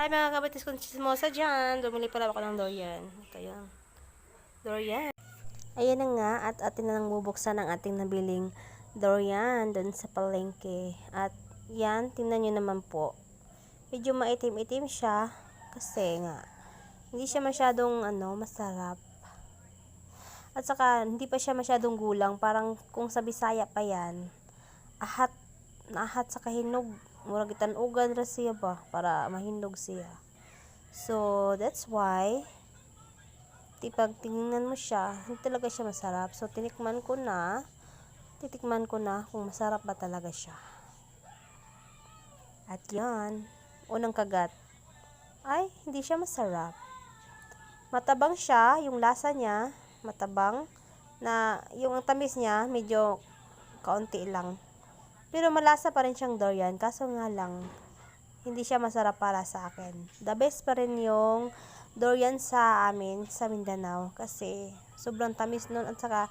Hi mga kabatis kong chismosa dyan. Bumili pala ako ng durian. Ito yun. Durian. Ayan na nga at atin na nang bubuksan ang ating nabiling durian doon sa palengke. At yan, tingnan nyo naman po. Medyo maitim-itim siya kasi nga hindi siya masyadong ano, masarap. At saka hindi pa siya masyadong gulang. Parang kung sa Bisaya pa yan, ahat naahat sa kahinog murag itanugan ra siya ba para mahinog siya. So that's why ti pag tingnan mo siya hindi talaga siya masarap. So tinikman ko na titikman ko na kung masarap ba talaga siya. At yan unang kagat. Ay hindi siya masarap. Matabang siya yung lasa niya matabang na yung tamis niya medyo kaunti lang pero malasa pa rin siyang durian, kaso nga lang, hindi siya masarap para sa akin. The best pa rin yung durian sa amin, sa Mindanao, kasi sobrang tamis nun, at saka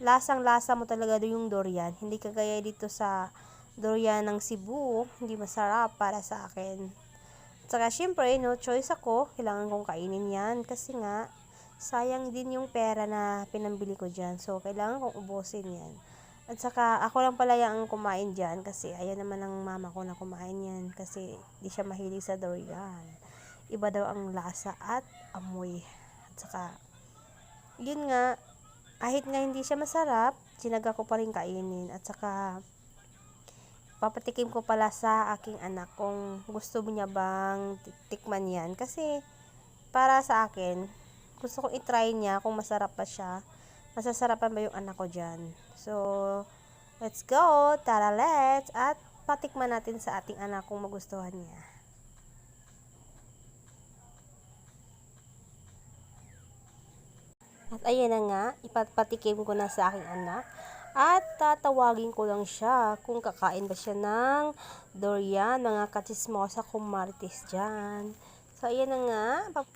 lasang-lasa mo talaga yung durian. Hindi kagaya dito sa durian ng Cebu, hindi masarap para sa akin. At saka syempre, no choice ako, kailangan kong kainin yan, kasi nga, sayang din yung pera na pinambili ko dyan. So, kailangan kong ubusin yan. At saka, ako lang pala yung kumain dyan kasi ayaw naman ng mama ko na kumain yan kasi di siya mahilig sa durian. Iba daw ang lasa at amoy. At saka, yun nga, kahit nga hindi siya masarap, sinaga ko pa rin kainin. At saka, papatikim ko pala sa aking anak kung gusto niya bang tikman yan. Kasi, para sa akin, gusto kong itry niya kung masarap pa siya masasarapan ba yung anak ko dyan. So, let's go, tara let's, at patikman natin sa ating anak kung magustuhan niya. At ayan na nga, ipapatikim ko na sa aking anak. At tatawagin ko lang siya kung kakain ba siya ng durian, mga katismosa kung martis dyan. So, ayan na nga.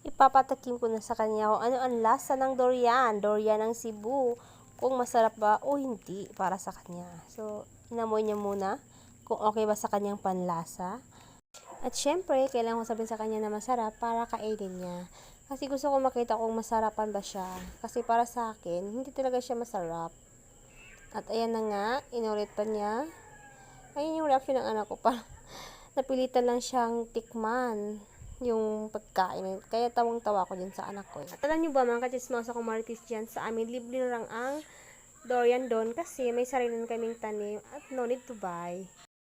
Ipapatakim ko na sa kanya kung ano ang lasa ng durian. Durian ng Cebu. Kung masarap ba o hindi para sa kanya. So, inamoy niya muna kung okay ba sa kanyang panlasa. At syempre, kailangan ko sabihin sa kanya na masarap para kainin niya. Kasi gusto ko makita kung masarapan ba siya. Kasi para sa akin, hindi talaga siya masarap. At ayan na nga, inulit pa niya. Ayun yung reaction ng anak ko pa. Napilitan lang siyang tikman yung pagkain. Kaya tawang-tawa ko din sa anak ko. At alam nyo ba mga kachismosa kong maritis dyan, sa amin libre lang ang durian doon kasi may sarili kaming tanim at no need to buy.